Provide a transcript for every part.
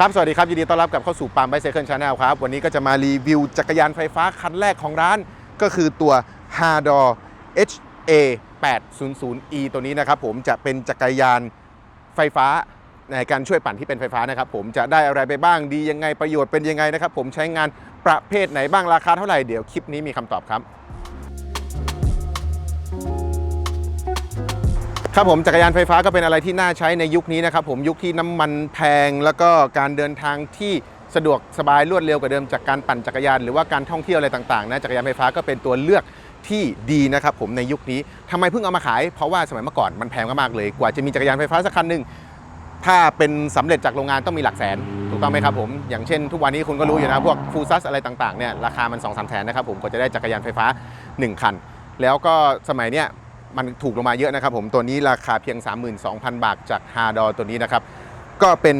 ครับ สวัสดีครับ ยินดีต้อนรับกลับเข้าสู่ปามไบเซเคิลชาแนลครับ วันนี้ก็จะมารีวิวจักรยานไฟฟ้าคันแรกของร้าน ก็คือตัว h a d o r HA 800E ตัวนี้นะครับผมจะเป็นจักรยานไฟฟ้าในการช่วยปั่นที่เป็นไฟฟ้านะครับผมจะได้อะไรไปบ้างดียังไงประโยชน์เป็นยังไงนะครับผมใช้งานประเภทไหนบ้างราคาเท่าไหร่เดี๋ยวคลิปนี้มีคำตอบครับ ครับผมจักรยานไฟฟ้าก็เป็นอะไรที่น่าใช้ในยุคนี้นะครับผมยุคที่น้ำมันแพงแล้วก็การเดินทางที่สะดวกสบายรวดเร็วกว่าเดิมจากการปั่นจักรยาน หรือว่าการท่องเที่ยวอะไรต่างๆนะจักรยานไฟฟ้าก็เป็นตัวเลือกที่ดีนะครับผมในยุคนี้ทำไมเพิ่งเอามาขาย เพราะว่าสมัยเมื่อก่อนมันแพงมากๆเลย กว่าจะมีจักรยานไฟฟ้าสักคันหนึ่งถ้าเป็นสำเร็จจากโรงงานต้องมีหลักแสนถูกต้องไหมครับผมอย่างเช่น ทุกวันนี้คุณก็รู้อยู่นะพวกฟูซัสอะไรต่างๆเนี่ยราคามัน2องสามแสนนะครับผมกว่าจะได้จักรยานไฟฟ้าหนึ่งคัน แล้วก็สมัยเนี้ย มันถูกลงมาเยอะนะครับผมตัวนี้ราคาเพียง 32,000 บาทจากฮาดอตัวนี้นะครับ ก็เป็น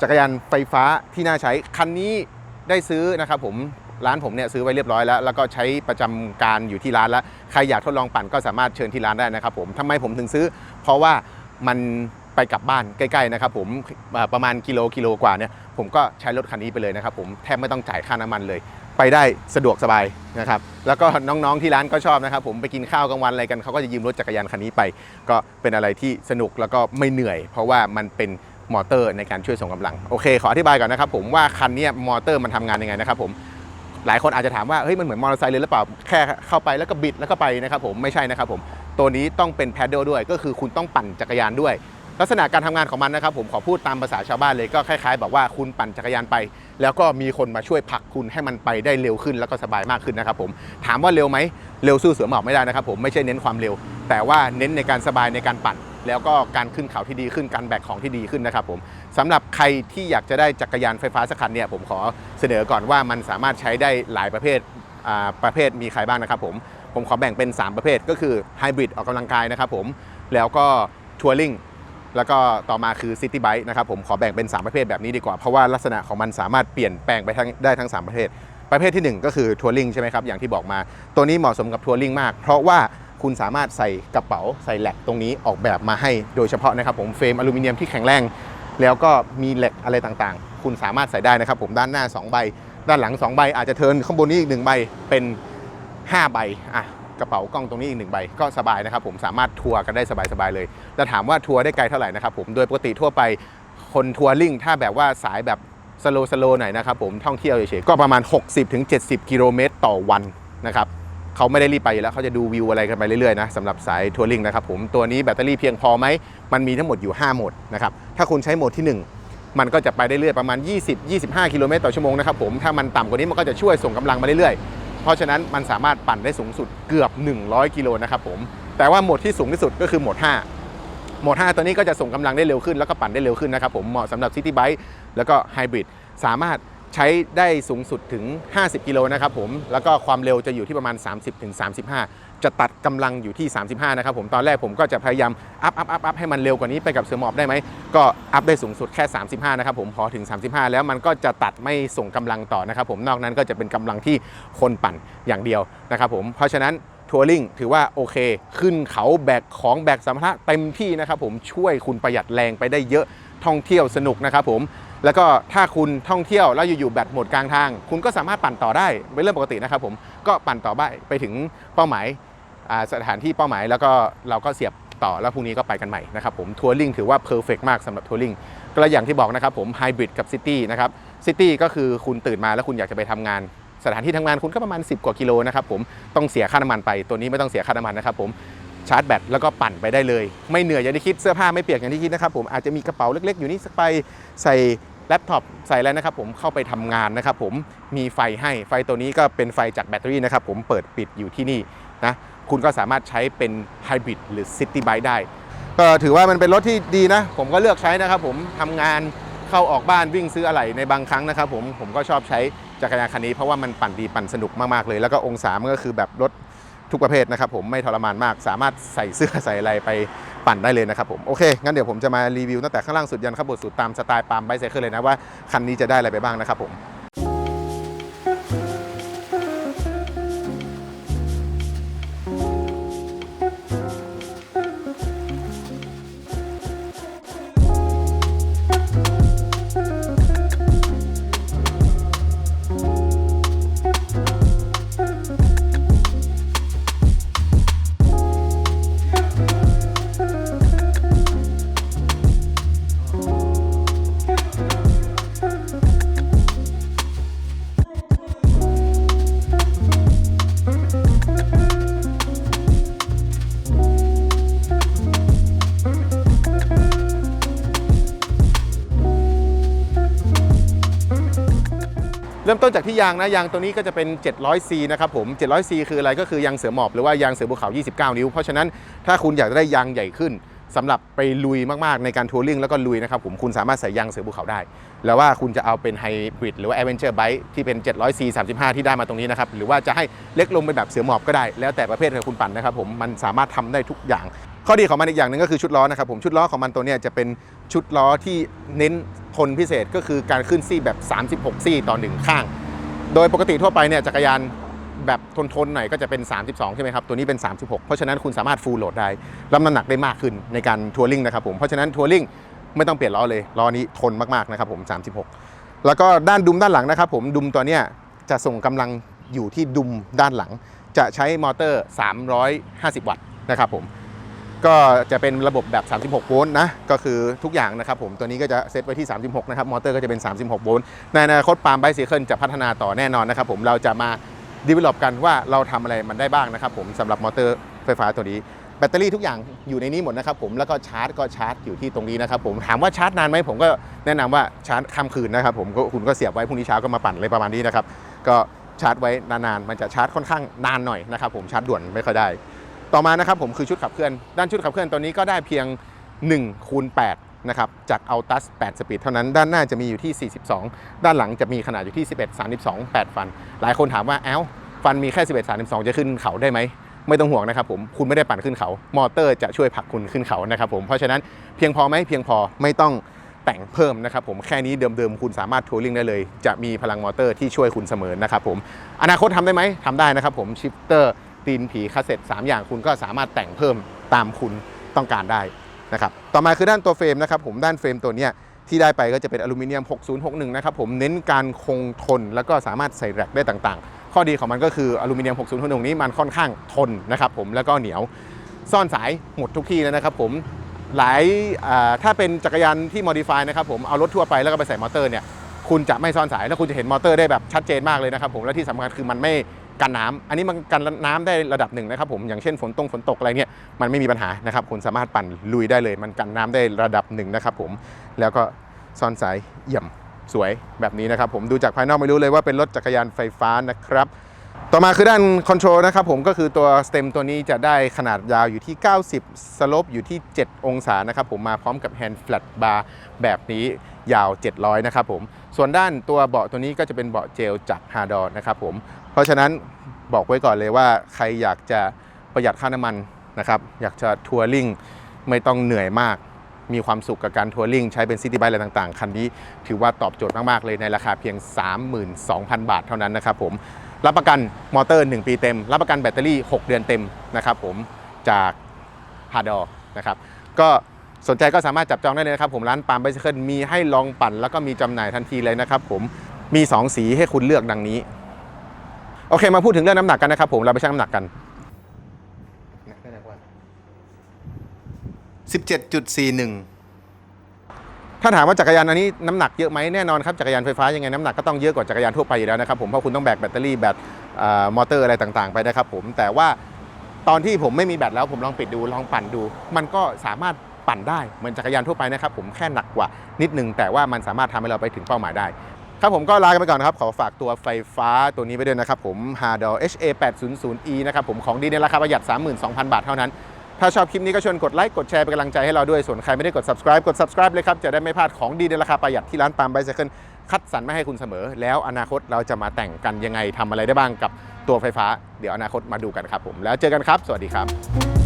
จักรยานไฟฟ้าที่น่าใช้ คันนี้ได้ซื้อนะครับผมร้านผมเนี่ยซื้อไว้เรียบร้อยแล้ว แล้วก็ใช้ประจำการอยู่ที่ร้านแล้ว ใครอยากทดลองปั่นก็สามารถเชิญที่ร้านได้นะครับผมทำไมผมถึงซื้อ เพราะว่ามันไปกลับบ้านใกล้ๆนะครับผมประมาณกิโลกิโลกว่าเนี่ยผมก็ใช้รถคันนี้ไปเลยนะครับผมแทบไม่ต้องจ่ายค่าน้ำมันเลย ไปได้สะดวกสบายนะครับแล้วก็น้องๆที่ร้านก็ชอบนะครับ ผมไปกินข้าวกลางวันอะไรกันเขาก็จะยืมรถจักรยานคันนี้ไป ก็เป็นอะไรที่สนุกแล้วก็ไม่เหนื่อย เพราะว่ามันเป็นมอเตอร์ในการช่วยส่งกำลังโอเค ขออธิบายก่อนนะครับผมว่าคันนี้มอเตอร์มันทำงานยังไงนะครับผมหลายคนอาจจะถามว่าเฮ้ยมันเหมือนมอเตอร์ไซค์เลยหรือเปล่าแค่เข้าไปแล้วก็บิดแล้วก็ไปนะครับผมไม่ใช่นะครับผมตัวนี้ต้องเป็นแพดเดิลด้วยก็คือคุณต้องปั่นจักรยานด้วย ลักษณะการทำงานของมันนะครับ ผมขอพูดตามภาษาชาวบ้านเลยก็คล้ายๆแบบว่าคุณปั่นจักรยานไป แล้วก็มีคนมาช่วยผลักคุณให้มันไปได้เร็วขึ้นแล้วก็สบายมากขึ้นนะครับผมถามว่าเร็วไหมเร็วสู้เสือหมอบไม่ได้นะครับผมไม่ใช่เน้นความเร็ว แต่ว่าเน้นในการสบายในการปั่น แล้วก็การขึ้นเขาที่ดีขึ้นการแบกของที่ดีขึ้นนะครับผมสำหรับใครที่อยากจะได้จักรยานไฟฟ้าสักคันเนี่ยผมขอเสนอก่อนว่ามันสามารถใช้ได้หลายประเภทประเภทมีใครบ้างนะครับผมผมขอแบ่งเป็น 3 ประเภทก็คือไฮบริดออกกำลังกายนะครับผมแล้วก็ทัวริง แล้วก็ต่อมาคือ City Bike นะครับผมขอแบ่งเป็น 3 ประเภทแบบนี้ดีกว่า เพราะว่าลักษณะของมันสามารถเปลี่ยนแปลงไปทั้งได้ทั้ง 3 ประเภท ประเภททีหนึ่1 ก็คือทัวริงใช่ไหมครับอย่างที่บอกมา ตัวนี้เหมาะสมกับทัวริงมาก เพราะว่าคุณสามารถใส่กระเป๋าใส่แหลกตรงนี้ออกแบบมาให้โดยเฉพาะนะครับผมเฟรมอลูมิเนียมที่แข็งแรง แล้วก็มีเหล็กอะไรต่างๆ คุณสามารถใส่ได้นะครับผมด้านหน้า 2 ใบ ด้านหลัง 2 ใบ อาจจะเทินข้างบนนี้อีก1ใบเป็น 5 ใบอะ กระเป๋ากล้องตรงนี้อีกหนึ่งใบก็สบายนะครับผมสามารถทัวร์กันได้สบายๆเลยแล้วถามว่าทัวร์ได้ไกลเท่าไหร่นะครับผมโดยปกติทั่วไปคนทัวริงถ้าแบบว่าสายแบบสโลสโลหน่อยนะครับผมท่องเที่ยวเฉยๆก็ประมาณ 60-70 กิโลเมตรต่อวันนะครับเขาไม่ได้รีบไปแล้วเขาจะดูวิวอะไรกันไปเรื่อยๆนะสำหรับสายทัวริงนะครับผมตัวนี้แบตเตอรี่เพียงพอไหมมันมีทั้งหมดอยู่ 5 โหมดนะครับถ้าคุณใช้โหมดที่ 1 มันก็จะไปได้เรื่อยประมาณ 20-25 กิโลเมตรต่อชั่วโมงนะครับผมถ้ามันต่ำกว่านี้มันก็จะช่วยส่งกำลังมาเรื่อยๆ เพราะฉะนั้นมันสามารถปั่นได้สูงสุดเกือบ 100 กิโลนะครับผม แต่ว่าโหมดที่สูงที่สุดก็คือโหมด 5 โหมด 5 ตัวนี้ก็จะส่งกำลังได้เร็วขึ้นแล้วก็ปั่นได้เร็วขึ้นนะครับผม เหมาะสำหรับซิตี้ไบค์แล้วก็ไฮบริดสามารถ ใช้ได้สูงสุดถึง 50 กิโลนะครับผม แล้วก็ความเร็วจะอยู่ที่ประมาณ 30-35จะตัดกำลังอยู่ที่ 35 นะครับผม ตอนแรกผมก็จะพยายามอัพอัพอัพอัพให้มันเร็วกว่านี้ไปกับเสือหมอบได้ไหม ก็อัพได้สูงสุดแค่ 35 นะครับผม พอถึง 35 แล้วมันก็จะตัดไม่ส่งกำลังต่อนะครับผม นอกนั้นก็จะเป็นกำลังที่คนปั่นอย่างเดียวนะครับผม เพราะฉะนั้นทัวริงถือว่าโอเค ขึ้นเขาแบกของแบกสัมภาระเต็มที่นะครับผม ช่วยคุณประหยัดแรงไปได้เยอะท่องเที่ยวสนุกนะครับผมแล้วก็ถ้าคุณท่องเที่ยวแล้วอยู่ๆแบตหมดกลางทาง คุณก็สามารถปั่นต่อได้เป็นเรื่องปกตินะครับผมก็ปั่นต่อไปไปถึงเป้าหมายสถานที่เป้าหมายแล้วก็เราก็เสียบต่อแล้วพรุ่งนี้ก็ไปกันใหม่นะครับผมทัวริงถือว่าเพอร์เฟกมากสำหรับทัวริงก็อย่างที่บอกนะครับผมไฮบริดกับซิตี้นะครับซิตี้ก็คือคุณตื่นมาแล้วคุณอยากจะไปทำงาน สถานที่ทำงานคุณก็ประมาณ 10 กว่ากิโลนะครับผมต้องเสียค่าน้ำมันไปตัวนี้ไม่ต้องเสียค่าน้ำมันนะครับผม ชาร์จแบตแล้วก็ปั่นไปได้เลย ไม่เหนื่อยอย่างที่คิดเสื้อผ้าไม่เปียกอย่างที่คิดนะครับผมอาจจะมีกระเป๋าเล็ก ๆ อยู่นี่สักใบใส่แล็ปท็อปใส่อะไรนะครับผมเข้าไปทำงานนะครับผมมีไฟให้ไฟตัวนี้ก็เป็นไฟจากแบตเตอรี่นะครับผมเปิดปิดอยู่ที่นี่นะคุณก็สามารถใช้เป็นไฮบริดหรือซิตี้ไบค์ได้ ก็ถือว่ามันเป็นรถที่ดีนะ ผมก็เลือกใช้นะครับผมทำงานเข้าออกบ้านวิ่งซื้ออะไหล่ในบางครั้งนะครับผมผมก็ชอบใช้จักรยานคันนี้เพราะว่ามันปั่นดีปั่นสนุกมากๆเลย แล้วก็องศามันก็คือแบบรถ ทุกประเภทนะครับผมไม่ทรมานมาก สามารถใส่เสื้อใส่อะไรไปปั่นได้เลยนะครับผมโอเค งั้นเดี๋ยวผมจะมารีวิวตั้งแต่ข้างล่างสุดยันข้างบนสุดตามสไตล์ปาล์มไบเซเคิลเลยนะว่าคันนี้จะได้อะไรไปบ้างนะครับผม เริ่มต้นจากที่ยางนะยางตัวนี้ก็จะเป็น 700C นะครับผม 700C คืออะไรก็คือยางเสือหมอบหรือว่ายางเสือภูเขา 29 นิ้ว เพราะฉะนั้นถ้าคุณอยากได้ยางใหญ่ขึ้นสำหรับไปลุยมากๆในการทัวริงแล้วก็ลุยนะครับผมคุณสามารถใส่ยางเสือภูเขาได้ แล้วว่าคุณจะเอาเป็นไฮบริดหรือว่า Adventure Bike ที่เป็น 700C 35 ที่ได้มาตรงนี้นะครับหรือว่าจะให้เล็กลงเป็นแบบเสือหมอบก็ได้ แล้วแต่ประเภทของคุณปั่นนะครับผมมันสามารถทำได้ทุกอย่าง ข้อดีของมันอีกอย่างหนึ่งก็คือชุดล้อนะครับผมชุดล้อของมันตัวนี้จะเป็นชุดล้อที่เน้น ทนพิเศษก็คือการขึ้นซี่แบบ 36 ซี่ต่อหนึ่งข้าง โดยปกติทั่วไปเนี่ยจักรยานแบบทนๆหน่อยก็จะเป็น 32 ใช่ไหมครับ ตัวนี้เป็น 36 เพราะฉะนั้นคุณสามารถฟูลโหลดได้รับน้ำหนักได้มากขึ้นในการทัวริงนะครับผม เพราะฉะนั้นทัวริงไม่ต้องเปลี่ยนล้อเลยล้อนี้ทนมากๆนะครับผม 36 แล้วก็ด้านดุมด้านหลังนะครับ ผมดุมตัวเนี้ยจะส่งกำลังอยู่ที่ดุมด้านหลัง จะใช้มอเตอร์ 350 วัตต์นะครับผม ก็จะเป็นระบบแบบ 36 โวลต์นะ ก็คือทุกอย่างนะครับผม ตัวนี้ก็จะเซตไว้ที่ 36 นะครับ มอเตอร์ก็จะเป็น 36 โวลต์ ในอนาคตปาล์มไบซิเคิลจะพัฒนาต่อแน่นอนนะครับผม เราจะมาดีเวล็อปกันว่าเราทำอะไรมันได้บ้างนะครับผมสำหรับมอเตอร์ไฟฟ้าตัวนี้ แบตเตอรี่ทุกอย่างอยู่ในนี้หมดนะครับผม แล้วก็ชาร์จก็ชาร์จอยู่ที่ตรงนี้นะครับผม ถามว่าชาร์จนานไหมผมก็แนะนำว่าชาร์จค่ำคืนนะครับผมก็คุณก็เสียบไว้พรุ่งนี้เช้าก็มาปั่นอะไรประมาณนี้นะครับ ก็ชาร์จไว้นานๆ มันจะชาร์จค่อนข้างนานหน่อยนะครับผมชาร์จด่วนไม่ค่อยได้ ต่อมานะครับผมคือชุดขับเคลื่อน ด้านชุดขับเคลื่อนตัวนี้ก็ได้เพียง1คูณ8นะครับจาก Altus 8 สปีดเท่านั้นด้านหน้าจะมีอยู่ที่ 42 ด้านหลังจะมีขนาดอยู่ที่ 11 32 8 ฟัน หลายคนถามว่าเอ้าฟันมีแค่ 11 32 จะขึ้นเขาได้ไหมไม่ต้องห่วงนะครับผม คุณไม่ได้ปั่นขึ้นเขา มอเตอร์จะช่วยผลักคุณขึ้นเขานะครับผม เพราะฉะนั้นเพียงพอไหมเพียงพอไม่ต้องแต่งเพิ่มนะครับผม แค่นี้เดิมๆ คุณสามารถทัวริงได้เลย จะมีพลังมอเตอร์ที่ช่วยคุณเสมอนะครับผม อนาคตทำได้ไหมทำได้นะครับผม ชิปเตอร์ ตีนผีคาเซ็ต3อย่างคุณก็สามารถแต่งเพิ่มตามคุณต้องการได้นะครับต่อมาคือด้านตัวเฟรมนะครับผมด้านเฟรมตัวเนี้ยที่ได้ไปก็จะเป็นอลูมิเนียม 6061 นะครับผมเน้นการคงทนแล้วก็สามารถใส่แร็กได้ต่างๆ ข้อดีของมันก็คืออลูมิเนียม 6061 นี้มันค่อนข้างทนนะครับผมแล้วก็เหนียวซ่อนสายหมดทุกที่แล้วนะครับผมหลายถ้าเป็นจักรยานที่ modify นะครับผมเอารถทั่วไปแล้วก็ไปใส่มอเตอร์เนี่ยคุณจะไม่ซ่อนสายแล้วคุณจะเห็นมอเตอร์ได้แบบชัดเจนมากเลยนะครับผมและที่สำคัญคือมันไม่ กันน้ำอันนี้มันกันน้ำได้ระดับหนึ่งนะครับผมอย่างเช่นฝนตกฝนตกอะไรเนี่ยมันไม่มีปัญหานะครับคุณสามารถปั่นลุยได้เลย มันกันน้ำได้ระดับหนึ่งนะครับผมแล้วก็ซ่อนสายเยี่ยมสวยแบบนี้นะครับผมดูจากภายนอกไม่รู้เลยว่าเป็นรถจักรยานไฟฟ้านะครับต่อมาคือด้านคอนโทรลนะครับผมก็คือตัวสเต็มตัวนี้จะได้ขนาดยาวอยู่ที่ 90 สลปอยู่ที่ 7 องศานะครับผมมาพร้อมกับแฮนด์ flat bar แบบนี้ยาว 700 นะครับผม ส่วนด้านตัวเบาะตัวนี้ก็จะเป็นเบาะเจลจากฮาร์ดอร์นะครับผม เพราะฉะนั้นบอกไว้ก่อนเลยว่าใครอยากจะประหยัดค่าน้ำมันนะครับ อยากจะทัวริงไม่ต้องเหนื่อยมาก มีความสุขกับการทัวริงใช้เป็นซิตี้ไบค์อะไรต่างๆ คันนี้ถือว่าตอบโจทย์มาก ๆ เลยในราคาเพียง 32,000 บาทเท่านั้นนะครับผม รับประกันมอเตอร์ 1 ปีเต็ม รับประกันแบตเตอรี่ 6 เดือนเต็มนะครับผมจากฮาร์ดอนะครับก็สนใจก็สามารถจับจองได้เลยนะครับผมร้านปาล์มไบซิเคิลมีให้ลองปั่น แล้วก็มีจำหน่ายทันทีเลยนะครับผมมี 2 สีให้คุณเลือกดังนี้ โอเคมาพูดถึงเรื่องน้ำหนักกันนะครับผมเราไปชั่งน้ำหนักกัน 17.41 ถ้าถามว่าจักรยานอันนี้น้ำหนักเยอะไหมแน่นอนครับจักรยานไฟฟ้ายังไงน้ำหนักก็ต้องเยอะกว่าจักรยานทั่วไปอยู่แล้วนะครับผมเพราะคุณต้องแบกแบตเตอรี่แบตเอ่อมอเตอร์อะไรต่างๆไปนะครับผมแต่ว่าตอนที่ผมไม่มีแบตแล้วผมลองปิดดูลองปั่นดู มันก็สามารถปั่นได้เหมือนจักรยานทั่วไปนะครับผมแค่หนักกว่านิดนึงแต่ว่ามันสามารถทำให้เราไปถึงเป้าหมายได้ ครับผมก็ลากันไปก่อนนะครับ ขอฝากตัวไฟฟ้าตัวนี้ไปด้วยนะครับผม h a d o HA 800E นะครับผมของดีในราคาประหยัด 32,000 บาทเท่านั้น ถ้าชอบคลิปนี้ก็ชวนกดไลค์กดแชร์เป็นกำลังใจให้เราด้วยส่วนใครไม่ได้กด subscribe กด subscribe เลยครับ จะได้ไม่พลาดของดีในราคาประหยัดที่ร้านปาล์มไบเซเคิลคัดสรรมาให้คุณเสมอ แล้วอนาคตเราจะมาแต่งกันยังไงทำอะไรได้บ้างกับตัวไฟฟ้า เดี๋ยวอนาคตมาดูกันครับผมแล้วเจอกันครับ สวัสดีครับ